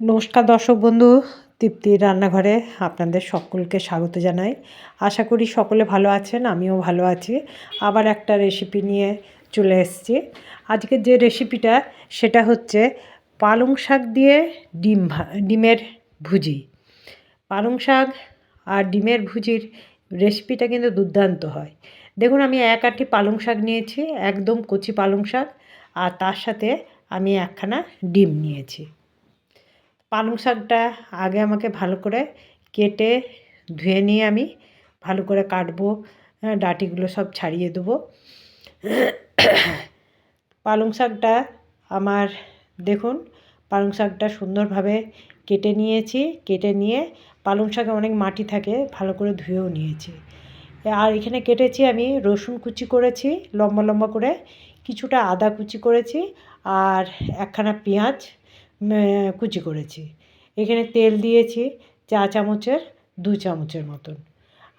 নমস্কার দর্শক বন্ধু, তৃপ্তির রান্নাঘরে আপনাদের সকলকে স্বাগত জানাই। আশা করি সকলে ভালো আছেন, আমিও ভালো আছি। আবার একটা রেসিপি নিয়ে চলে এসেছি। আজকে যে রেসিপিটা সেটা হচ্ছে পালং শাক দিয়ে ডিম ডিমের ভুজি। পালং শাক আর ডিমের ভুজির রেসিপিটা কিন্তু দুর্দান্ত হয়। দেখুন, আমি এক আটি পালং শাক নিয়েছি, একদম কচি পালং শাক, আর তার সাথে আমি একখানা ডিম নিয়েছি। পালং শাকটা আগে আমাকে ভালো করে কেটে ধুয়ে নিয়ে আমি ভালো করে কাটবো হ্যাঁ, ডাঁটিগুলো সব ছাড়িয়ে দেবো। পালং শাকটা আমার দেখুন পালং শাকটা সুন্দরভাবে কেটে নিয়েছি কেটে নিয়ে পালং শাকে অনেক মাটি থাকে ভালো করে ধুয়েও নিয়েছি। আর এখানে কেটেছি আমি রসুন কুচি করেছি লম্বা লম্বা করে কিছুটা আদা কুচি করেছি আর একখানা পেঁয়াজ কুচি করেছি। এখানে তেল দিয়েছি চা চামচের, দু চামচের মতন।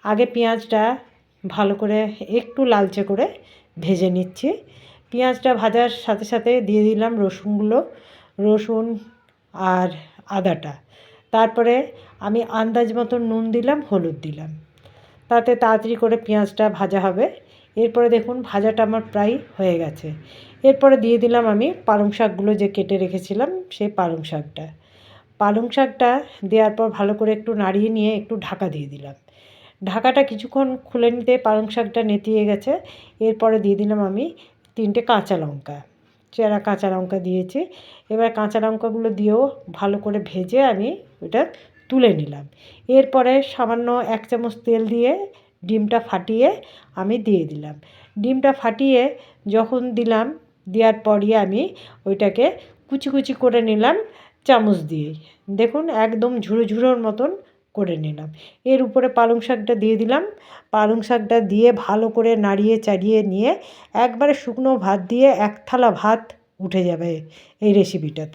আগে পেঁয়াজটা ভালো করে একটু লালচে করে ভেজে নিচ্ছি। পেঁয়াজটা ভাজার সাথে সাথে দিয়ে দিলাম রসুনগুলো রসুন আর আদাটা। তারপরে আমি আন্দাজ মতো নুন দিলাম, হলুদ দিলাম। তাতে তাড়াতাড়ি করে পেঁয়াজটা ভাজা হবে। এরপরে দেখুন ভাজাটা আমার প্রায় হয়ে গেছে। এরপরে দিয়ে দিলাম আমি পালং শাকগুলো যে কেটে রেখেছিলাম সেই পালং শাকটা। পালং শাকটা দেওয়ার পর ভালো করে একটু নাড়িয়ে নিয়ে একটু ঢাকা দিয়ে দিলাম। ঢাকাটা কিছুক্ষণ খুলে নিতে পালং শাকটা নেতিয়ে গেছে। এরপরে দিয়ে দিলাম আমি তিনটে কাঁচা লঙ্কা। চেরা কাঁচা লঙ্কা দিয়েছি। এবার কাঁচা লঙ্কাগুলো দিয়েও ভালো করে ভেজে আমি ওটা তুলে নিলাম। এরপরে সামান্য এক চামচ তেল দিয়ে ডিমটা ফাটিয়ে আমি দিয়ে দিলাম। ডিমটা ফাটিয়ে যখন দিলাম, দেওয়ার পরই আমি ওইটাকে কুচি কুচি করে নিলাম চামচ দিয়ে। দেখুন, একদম ঝুড়ো ঝুড়োর মতন করে নিলাম। এর উপরে পালং শাকটা দিয়ে দিলাম। পালং শাকটা দিয়ে ভালো করে নাড়িয়ে চাড়িয়ে নিয়ে একবারে শুকনো ভাত দিয়ে এক থালা ভাত উঠে যাবে এই রেসিপিটাতে